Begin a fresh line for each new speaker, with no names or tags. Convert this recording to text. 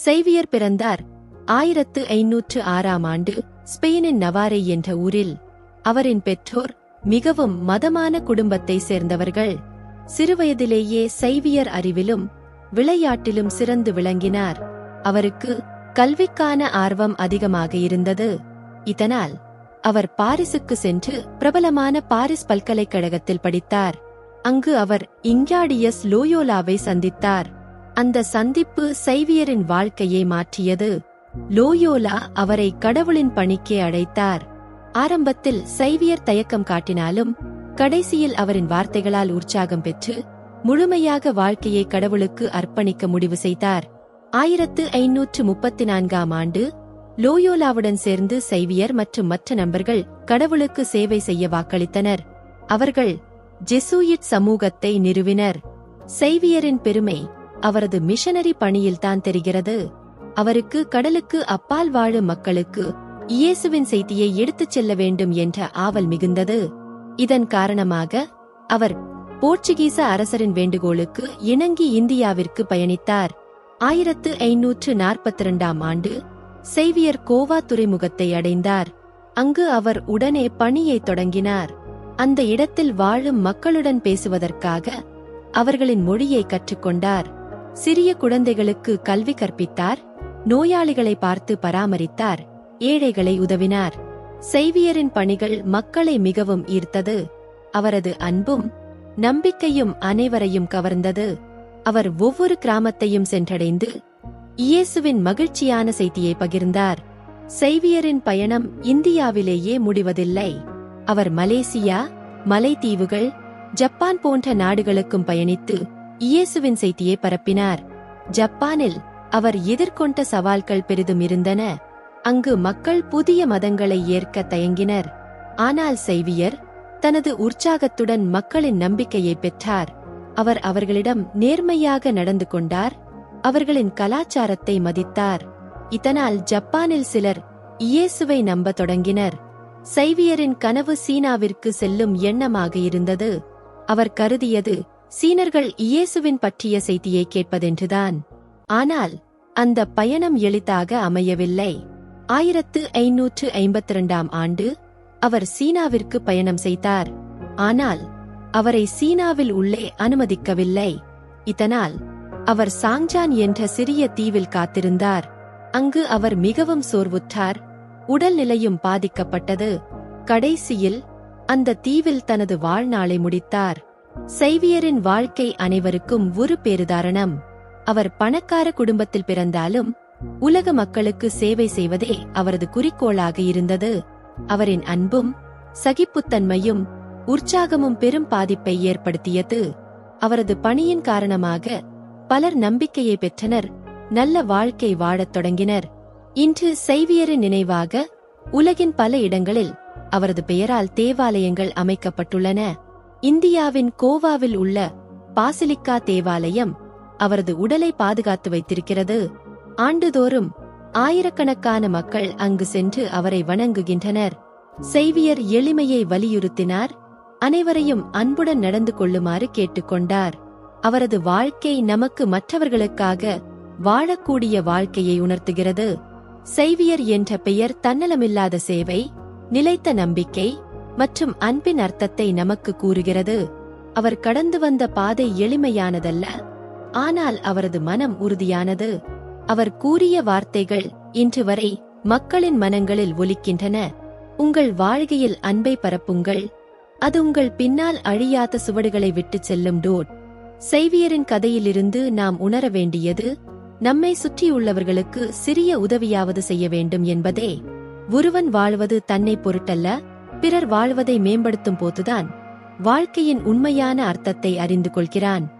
செய்வியர் பிறந்தார். ஆயிரத்து ஐநூற்று ஆறாம் ஆண்டு ஸ்பெயினின் நவாரை என்ற ஊரில் அவரின் பெற்றோர் மிகவும் மதமான குடும்பத்தை சேர்ந்தவர்கள். சிறுவயதிலேயே சைவியர் அறிவிலும் விளையாட்டிலும் சிறந்து விளங்கினார். அவருக்கு கல்விக்கான ஆர்வம் அதிகமாக இருந்தது. இதனால் அவர் பாரிசுக்கு சென்று பிரபலமான பாரிஸ் பல்கலைக்கழகத்தில் படித்தார். அங்கு அவர் இங்காடியஸ் லோயோலாவை சந்தித்தார். அந்த சந்திப்பு சைவியரின் வாழ்க்கையை மாற்றியது. லோயோலா அவரை கடவுளின் பணிக்கே அழைத்தார். ஆரம்பத்தில் சைவியர் தயக்கம் காட்டினாலும் கடைசியில் அவரின் வார்த்தைகளால் உற்சாகம் பெற்று முழுமையாக வாழ்க்கையை கடவுளுக்கு அர்ப்பணிக்க முடிவு செய்தார். ஆயிரத்து ஐநூற்று முப்பத்தி நான்காம் ஆண்டு லோயோலாவுடன் சேர்ந்து சைவியர் மற்றும் மற்ற நண்பர்கள் கடவுளுக்கு சேவை செய்ய வாக்களித்தனர். அவர்கள் ஜெசூயிட் சமூகத்தை நிறுவினர். சைவியரின் பெருமை அவரது மிஷனரி பணியில்தான் தெரிகிறது. அவருக்கு கடலுக்கு அப்பால் வாழும் மக்களுக்கு இயேசுவின் செய்தியை எடுத்துச் செல்ல வேண்டும் என்ற ஆவல் மிகுந்தது. இதன் காரணமாக அவர் போர்ச்சுகீச அரசரின் வேண்டுகோளுக்கு இணங்கி இந்தியாவிற்கு பயணித்தார். ஆயிரத்து ஐநூற்று நாற்பத்தி இரண்டாம் ஆண்டு செய்வியர் கோவா துறைமுகத்தை அடைந்தார். அங்கு அவர் உடனே பணியை தொடங்கினார். அந்த இடத்தில் வாழும் மக்களுடன் பேசுவதற்காக அவர்களின் மொழியை கற்றுக்கொண்டார். சிறிய குழந்தைகளுக்கு கல்வி கற்பித்தார். நோயாளிகளை பார்த்து பராமரித்தார். ஏழைகளை உதவினார். செய்வியரின் பணிகள் மக்களை மிகவும் ஈர்த்தது. அவரது அன்பும் நம்பிக்கையும் அனைவரையும் கவர்ந்தது. அவர் ஒவ்வொரு கிராமத்தையும் சென்றடைந்து இயேசுவின் மகிழ்ச்சியான செய்தியை பகிர்ந்தார். செய்வியரின் பயணம் இந்தியாவிலேயே முடிவதில்லை. அவர் மலேசியா மலைத்தீவுகள் ஜப்பான் போன்ற நாடுகளுக்கும் பயணித்து இயேசுவின் செய்தியை பரப்பினார். ஜப்பானில் அவர் எதிர்கொண்ட சவால்கள் பெரிதும் இருந்தன அங்கு மக்கள் புதிய மதங்களை ஏற்க தயங்கினர். ஆனால் செய்வியர் தனது உற்சாகத்துடன் மக்களின் நம்பிக்கையை பெற்றார். அவர் அவர்களிடம் நேர்மையாக நடந்து கொண்டார். அவர்களின் கலாச்சாரத்தை மதித்தார். இதனால் ஜப்பானில் சிலர் இயேசுவை நம்ப தொடங்கினர். சைவியரின் கனவு சீனாவிற்கு செல்லும் எண்ணமாக இருந்தது. அவர் கருதியது சீனர்கள் இயேசுவின் பற்றிய செய்தியை கேட்பதென்றுதான். ஆனால் அந்த பயணம் எளிதாக அமையவில்லை. ஆயிரத்து ஐநூற்று ஐம்பத்தி இரண்டாம் ஆண்டு அவர் சீனாவிற்கு பயணம் செய்தார். ஆனால் அவரை சீனாவில் உள்ளே அனுமதிக்கவில்லை. இதனால் அவர் சாங்ஜான் என்ற சிறிய தீவில் காத்திருந்தார். அங்கு அவர் மிகவும் சோர்வுற்றார். உடல்நிலையும் பாதிக்கப்பட்டது. கடைசியில் அந்த தீவில் தனது வாழ்நாளை முடித்தார். செய்வியரின் வாழ்க்கை அனைவருக்கும் ஒரு பேருதாரணம். அவர் பணக்கார குடும்பத்தில் பிறந்தாலும் உலக மக்களுக்கு சேவை செய்வதே அவரது குறிக்கோளாக இருந்தது. அவரின் அன்பும் சகிப்புத்தன்மையும் உற்சாகமும் பெரும் பாதிப்பை ஏற்படுத்தியது. அவரது பணியின் காரணமாக பலர் நம்பிக்கையை பெற்றனர் நல்ல வாழ்க்கை வாழத் தொடங்கினர். இன்று செய்வியரின் நினைவாக உலகின் பல இடங்களில் அவரது பெயரால் தேவாலயங்கள் அமைக்கப்பட்டுள்ளன. இந்தியாவின் கோவாவில் உள்ள பாசிலிக்கா தேவாலயம் அவரது உடலை பாதுகாத்து வைத்திருக்கிறது. ஆண்டுதோறும் ஆயிரக்கணக்கான மக்கள் அங்கு சென்று அவரை வணங்குகின்றனர். செய்வியர் எளிமையை வலியுறுத்தினார். அனைவரையும் அன்புடன் நடந்து கொள்ளுமாறு கேட்டுக்கொண்டார். அவரது வாழ்க்கை நமக்கு மற்றவர்களுக்காக வாழக்கூடிய வாழ்க்கையை உணர்த்துகிறது. செய்வியர் என்ற பெயர் தன்னலமில்லாத சேவை நிலைத்த நம்பிக்கை மற்றும் அன்பின் அர்த்தத்தை நமக்கு கூறுகிறது. அவர் கடந்து வந்த பாதை எளிமையானதல்ல. ஆனால் அவரது மனம் உறுதியானது. அவர் கூறிய வார்த்தைகள் இன்று வரை மக்களின் மனங்களில் ஒலிக்கின்றன. உங்கள் வாழ்கையில் அன்பை பரப்புங்கள். அது உங்கள் பின்னால் அழியாத சுவடுகளை விட்டுச் செல்லும் டோட். செய்வியரின் கதையிலிருந்து நாம் உணர வேண்டியது நம்மை சுற்றியுள்ளவர்களுக்கு சிறிய உதவியாவது செய்ய வேண்டும் என்பதே. ஒருவன் வாழ்வது தன்னை பொருட்டல்ல பிறர் வாழ்வதை மேம்படுத்தும் போதுதான் வாழ்க்கையின் உண்மையான அர்த்தத்தை அறிந்து கொள்கிறான்.